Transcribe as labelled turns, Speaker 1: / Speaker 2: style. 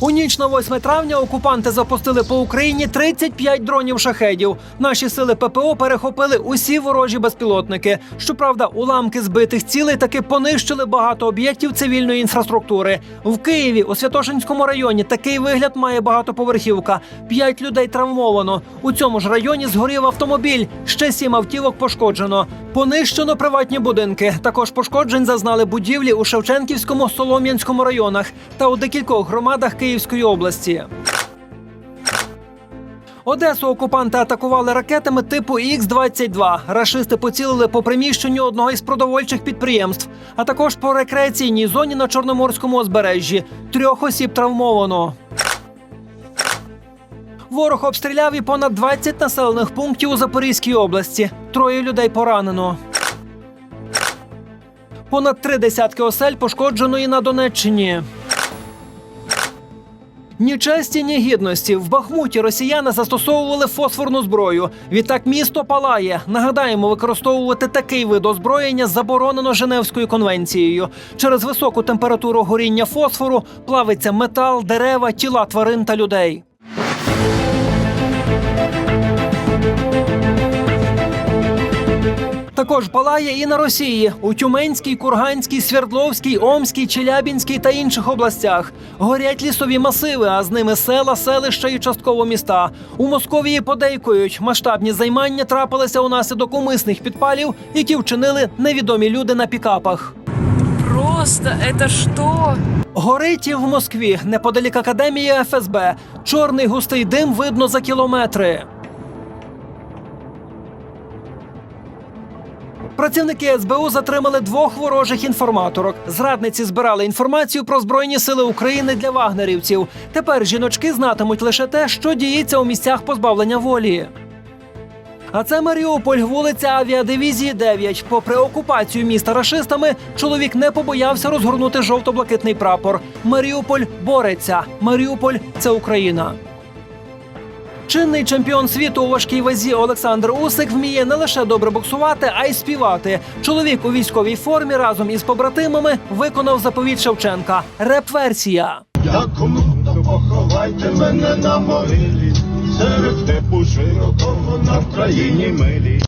Speaker 1: У ніч на 8 травня окупанти запустили по Україні 35 дронів шахедів. Наші сили ППО перехопили усі ворожі безпілотники. Щоправда, уламки збитих цілей таки понищили багато об'єктів цивільної інфраструктури. В Києві у Святошинському районі такий вигляд має багатоповерхівка. П'ять людей травмовано. У цьому ж районі згорів автомобіль. Ще сім автівок пошкоджено. Понищено приватні будинки. Також пошкоджень зазнали будівлі у Шевченківському, Солом'янському районах та у декількох громадах Київської області. Одесу окупанти атакували ракетами типу Х-22. Рашисти поцілили по приміщенню одного із продовольчих підприємств, а також по рекреаційній зоні на Чорноморському узбережжі. Трьох осіб травмовано. Ворог обстріляв і понад 20 населених пунктів у Запорізькій області. Троє людей поранено. Понад три десятки осель пошкоджено і на Донеччині. Ні честі, ні гідності. В Бахмуті росіяни застосовували фосфорну зброю. Відтак місто палає. Нагадаємо, використовувати такий вид озброєння заборонено Женевською конвенцією. Через високу температуру горіння фосфору плавиться метал, дерева, тіла тварин та людей. Також палає і на Росії у Тюменській, Курганській, Свердловській, Омській, Челябінській та інших областях. Горять лісові масиви, а з ними села, селища і частково міста. У Московії подейкують, масштабні займання трапилися унаслідок умисних підпалів, які вчинили невідомі люди на пікапах.
Speaker 2: Просто это что?
Speaker 1: Горить і в Москві, неподалік академії ФСБ. Чорний густий дим видно за кілометри. Працівники СБУ затримали двох ворожих інформаторок. Зрадниці збирали інформацію про збройні сили України для вагнерівців. Тепер жіночки знатимуть лише те, що діється у місцях позбавлення волі. А це Маріуполь, вулиця авіадивізії 9. Попри окупацію міста рашистами, чоловік не побоявся розгорнути жовто-блакитний прапор. Маріуполь бореться. Маріуполь це Україна. Чинний чемпіон світу у важкій вазі Олександр Усик вміє не лише добре боксувати, а й співати. Чоловік у військовій формі разом із побратимами виконав заповіт Шевченка. Реп-версія.
Speaker 3: То поховайте мене на могилі, серед степу широкого на Вкраїні милі.